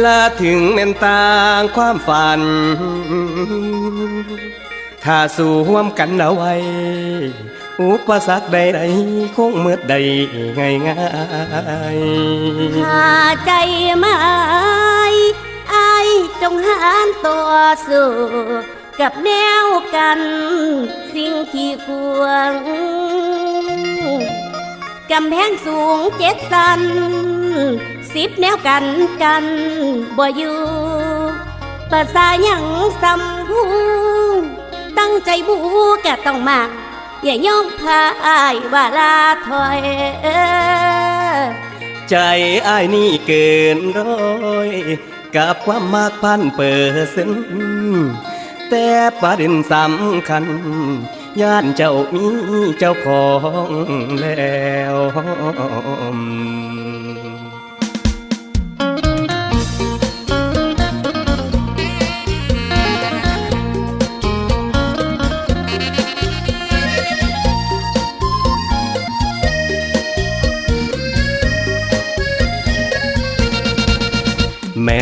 และถึงแม่นต่างความฝัน ถ้าสู้ร่วมกันเอาไว้ อุปสรรคใดๆคงเมื่อใดง่ายง่ายๆหาใจไม้ไอจงหานตัวสู้กับแนวกัน สิ่งที่ควรกำแพงสูงเจ็ดสัน สิบแนวกันกันบ่อยู่ภาษาหยังสัมพูตั้งใจบูแกต้องมาอย่ายอมพายว่าลาถอย ใจอ้ายนี่เกินร้อย กับความมากพันเปอร์เซ็นต์แต่ประเด็นสำคัญย่านเจ้ามีเจ้าของแล้ว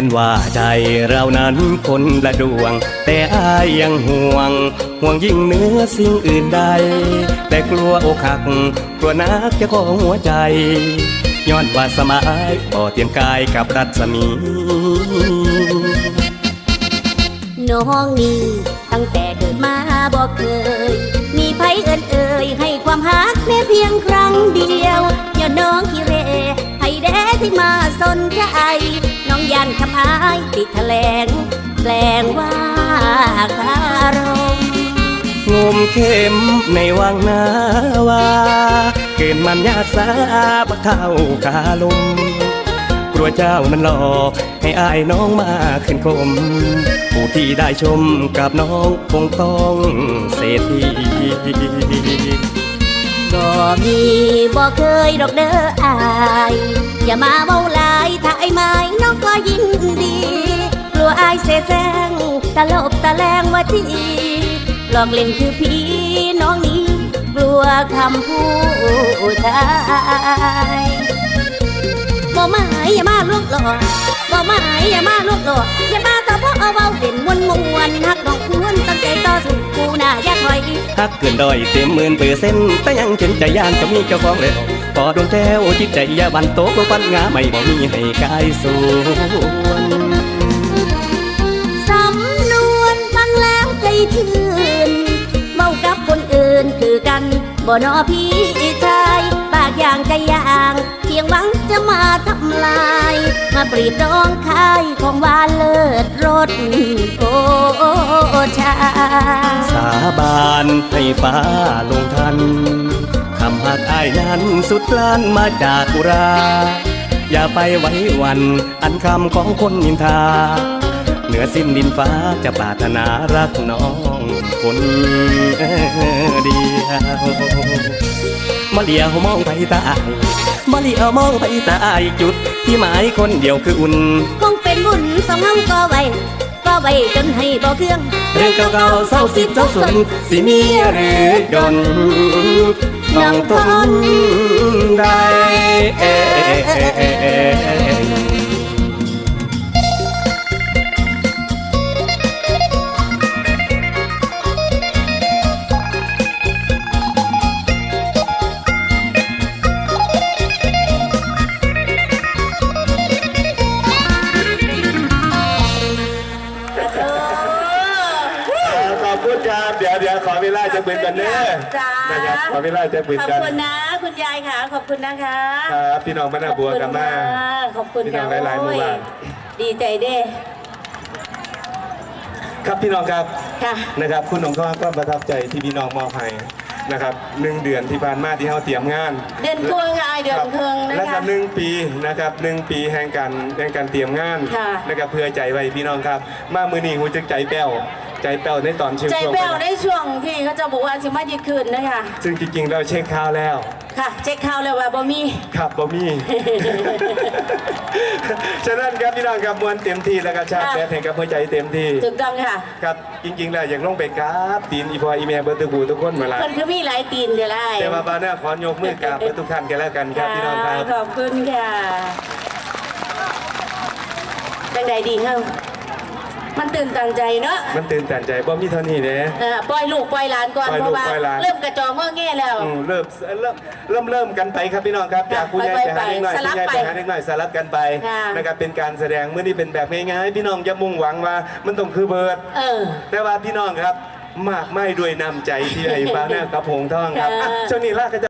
นว่าใจเรานั้นคนละดวง แต่อายยังห่วง ห่วงยิ่งเนื้อสิ่งอื่นใด แต่กลัวอกหัก กลัวนักจะของหัวใจย้อนว่าสมัยต่อเตียงกายกับรัศมี น้องนี่ตั้งแต่เกิดมาบอกเคย มีไผเอินเอ่ยให้ความหักแค่เพียงครั้งเดียวอย่าน้องขี้เรให้แด้ที่มาสน คำอายติดแถลงแปลงว่าคารมงมเข็มในวังนาวาเกินมันญาติสาบักเท่าคาลมกลัวเจ้านั้นหลอกให้อายน้องมาขึ้นคมผู้ที่ได้ชมกับน้องคงต้องเศรษฐีก็มีบอกเคยดอกเด้ออาย อย่ามาเตะลบตะแลงว่าที่หลอกเล่นคือพี่น้องนี้ กลัวคำพูดชายบ่หมาอย่ามาลวกหลอกบ่หมาอย่ามาลวกหลอกอย่ามาตะเพาะเอาเบาเด่นมวนมวนหักน้องควรตั้งใจต่อสู้กูหน้าอย่าถอยหักเกินดอยเต็มหมื่นเปอร์เซ็นต์แต่ยังเฉนใจย่านจะมีเจ้าของแล้วพอดวงแก้วจิตใจยาบันโตกฟันงาไม่บ่มีให้กายส่วน ชื่นเมากับคนอื่นคือกันบ่นอพี่ชายปากอย่างใจอย่างเพียงหวังจะมาทำลาย มาปรีดร้องคายของหวานเลิศรสโอชา สาบานให้ฟ้าลงทันคำหักอายนั้นสุดลั้นมาจากกุรา อย่าไปไว้วันอันคำของคนนินทา เหนือสิ้นดินฟ้าจะปรารถนารักน้องคนเดียวมาเลียวมองไปตายมาเลียวมองไปตายจุด ที่หมายคนเดียวคืออุ่น คงเป็นบุญสองเฮาก็ไว้ก็ไว้จนให้บ่เครื่อง เรื่องเก่าๆเศร้าสิเศร้าสนสิมีหรือดนต้องทนได้ จะเป็นกันเน้อจ้านะครับขอเวลาจะเป็นขอบกันคุณนะ คุณยายค่ะ ขอบคุณนะคะครับพี่น้องมะนาบัวกันมาขอบคุณพี่น้ค่ะองหลายๆหมู่บ้านโอ้ยดีใจเด้ครับพี่น้องครับค่ะนะครับ คุณหลวงพ่อก็ประทับใจที่พี่น้องมอบให้นะครับหนึ่งเดือนที่ผ่านมาที่เขาเตรียมงาน เดือนครึ่งค่ะเดือนครึ่งนะและคะกับหนึ่งปีนะครับหนึ่งปีแห่งการแห่งการเตรียมงานค่ะนะครับเพื่อใจไว้พี่น้องครับ มามือนี้หูจึกใจแป้ว ใจแป้วในตอนเชิงใจช่วงแป้วในช่วงที่เขาจะบอกว่าสิมายึดคืนนะคะซึ่งจริงๆเราเช็คข่าวแล้ว ค่ะ เช็คข่าวแล้วว่าบ่มีครับบอมี่ฉะนั้นครับพี่น้องครับมวนเต็มที่แล้วก็ชาติค่ะแฟนแห่งกับหัวใจเต็มที่ถูกต้องค่ะ ครับจริงๆแล้วอยากลงไปกราบตีนอีพออีเมลเบอร์ตุกูทุกคนมาละเพิ่นคือมีหลายตีนเดี๋ยวไล่แต่ว่าบาร์เน่ขอยกมือกราบเพื่อทุกท่านกันแล้วกันครับพี่น้องครับขอบคุณค่ะจังใดดีเฮ้า มันตื่นตันใจเนาะมันตื่นตันใจบ่มีเท่านี้เด้ เออปล่อยลูกปล่อยหลานก่อนปล่อยเพลูราะกว่าปล่อยหลาน เริ่มกระจองงอแง่แล้ว อืมเริ่มเริ่มเริ่มเริ่มกันไปครับพี่น้องครับจากผู้ใหญ่ไปไปไปหาเด็กหน่อยสลับผู้ใหญ่ไปไปหาเด็กหน่อยสลับกันไปค่ะ นะครับเป็นการแสดงเมื่อนี้เป็นแบบง่ายๆพี่น้องอย่ามุ่งหวังว่ามันต้องคือเบิร์ดเออ แต่ว่าพี่น้องครับ มากไม่ด้วยนำใจที่ให้ฟ้าแนบกับหงทองครับอะค่ะช่วงนี้ลากกัน